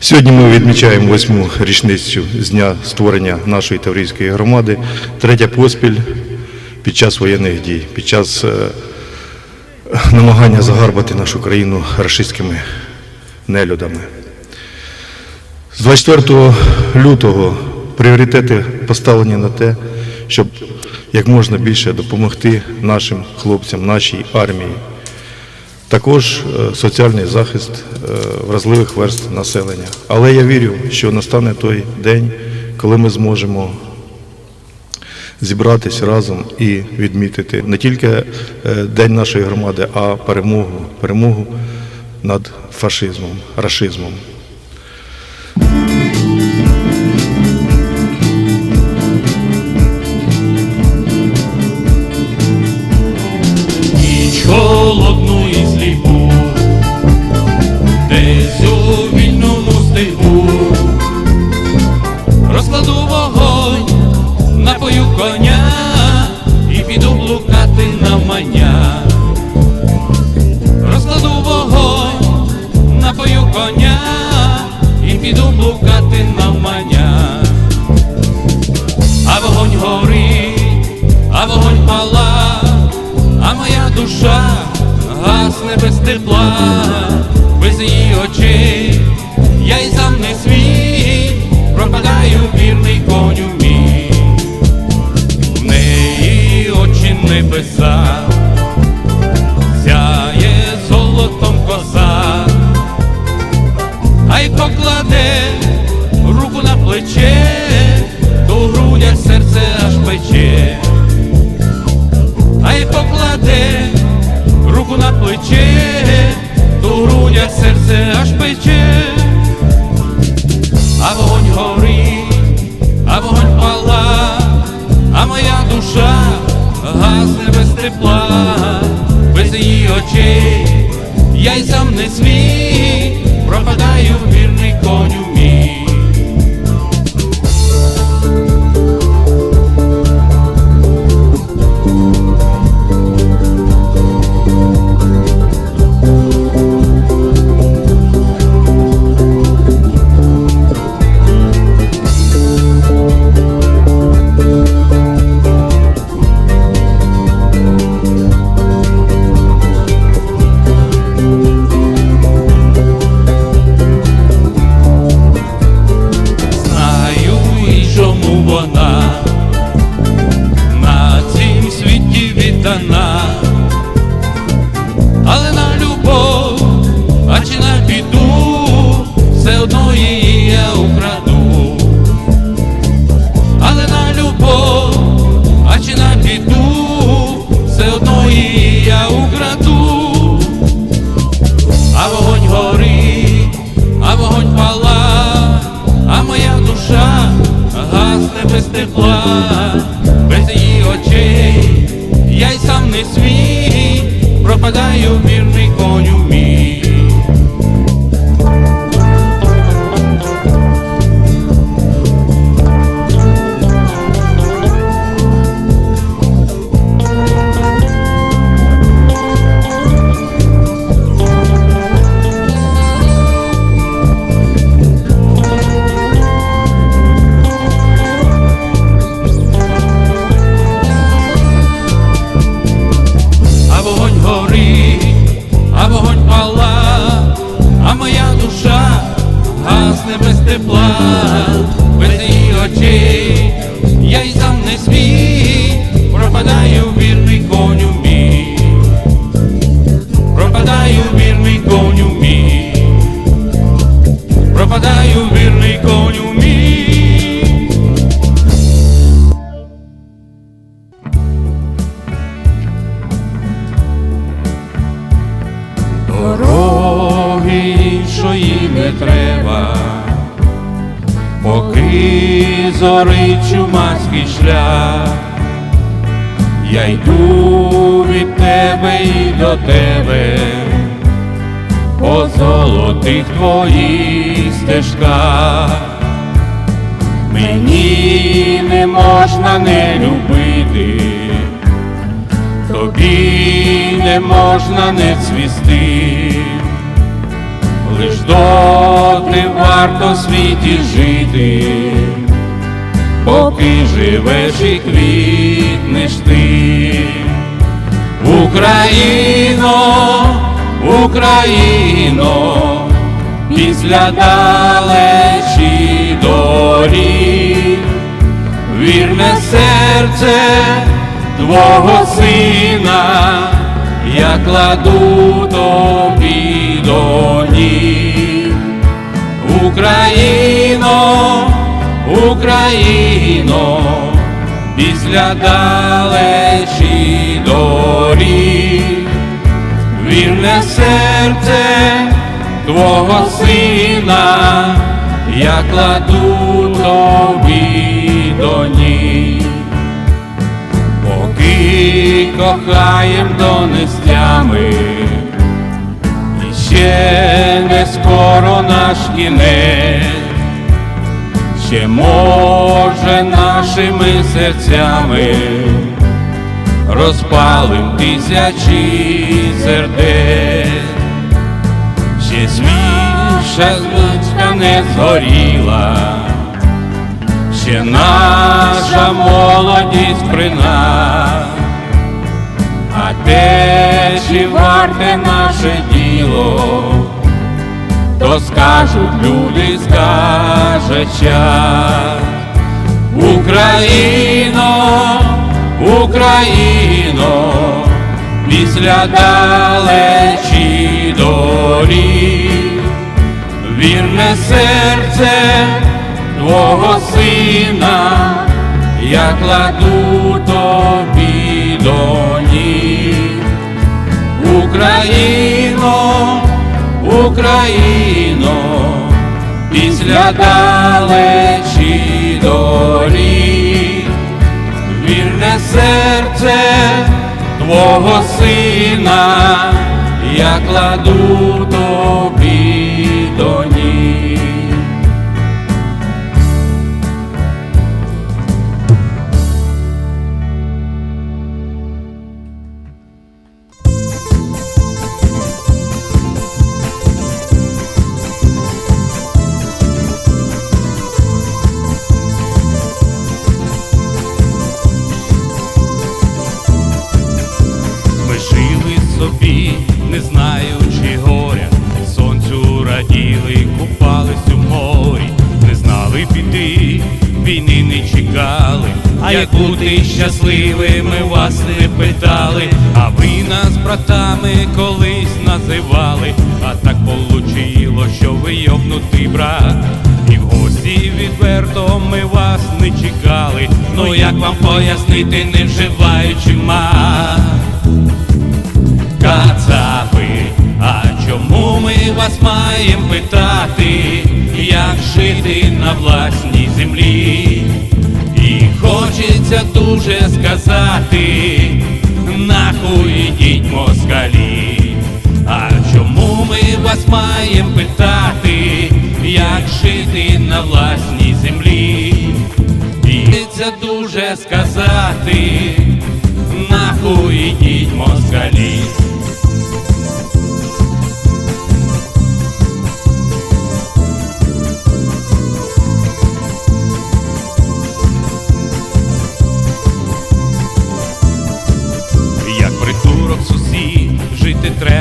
Сьогодні ми відмічаємо восьму річницю з дня створення нашої Таврійської громади, третя поспіль під час воєнних дій, під час е, намагання загарбати нашу країну рашистськими нелюдами. З 24 лютого пріоритети поставлені на те, щоб як можна більше допомогти нашим хлопцям, нашій армії. Також е, соціальний захист е, вразливих верств населення. Але я вірю, що настане той день, коли ми зможемо зібратись разом і відмітити не тільки е, День нашої громади, а перемогу, перемогу над фашизмом, рашизмом. Розкладу вогонь, напою коня і піду блукати на маня. Розкладу вогонь, напою коня і піду блукати на маня. А вогонь горить, а вогонь пала, а моя душа гасне без тепла, без її очей, горить, а вогонь пала, а моя душа гасне без тепла, без її очей, я й сам не свій, пропадаю вірний коню не пропадаю вірний коню мій. Не треба, поки зорить чумацький шлях, я йду від тебе і до тебе, по золотих твоїх стежках, мені не можна не любити. Тобі не можна не цвісти, лиш доти варто в світі жити, поки живеш і квітнеш ти. Україно, Україно, після далечі доріг, вірне серце твого сина, я кладу тобі до. Україно, Україно, після далечі доріг, вірне серце твого сина, я кладу тобі до ніг. Поки кохаєм донестями, ще не скоро наш кінець, ще може нашими серцями розпалим тисячі сердець, ще свіжа звичка не згоріла, ще наша молодість при нас, а те, чи варте наше діло, то скажуть люди, скаже час. Україно, Україно, після далечі доріг, вірне серце твого сина, я кладу тобі до. Україно, Україно, після далечі долі, вірне серце твого сина, я кладу війни не чекали. А як бути щасливими, вас не питали, а ви нас братами колись називали, а так получило, що ви йобнутий брат. І в гості відверто ми вас не чекали. Ну як вам пояснити, не вживаючи мат? Кацапи, а чому ми вас маємо питати, як жити на власній землі? Хочеться дуже сказати, нахуй ідіть москалі. А чому ми вас маємо питати, як жити на власній землі? Хочеться дуже сказати, нахуй ідіть москалі.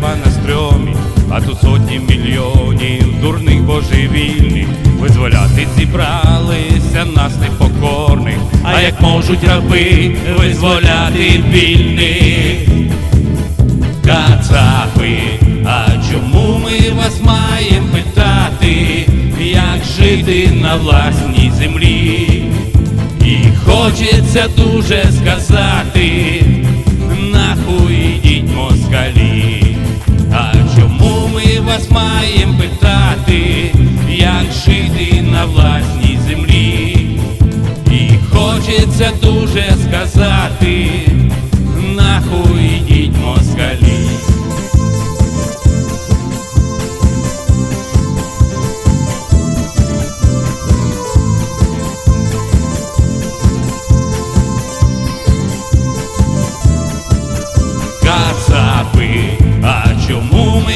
Жити на стрьомі, а тут сотні мільйонів дурних божевільних. Визволяти зібралися нас непокорних, а як можуть раби визволяти вільних. Кацапи, а чому ми вас маємо питати, як жити на власній землі? І хочеться дуже сказати, вас маємо питати, як жити на власній землі? І хочеться дуже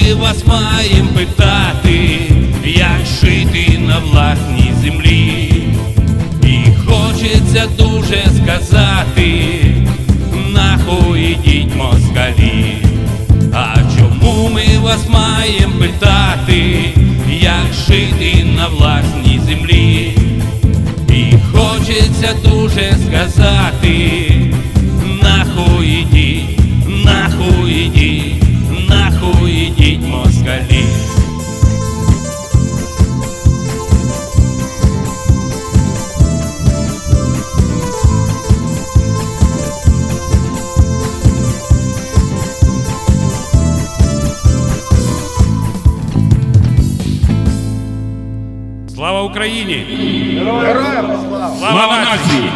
ми вас маємо питати, як жити на власній землі. І хочеться дуже сказати, нахуй ідіть москалі. А чому ми вас маємо питати, як жити на власній землі? І хочеться дуже сказати, Слава Україні! Слава нації!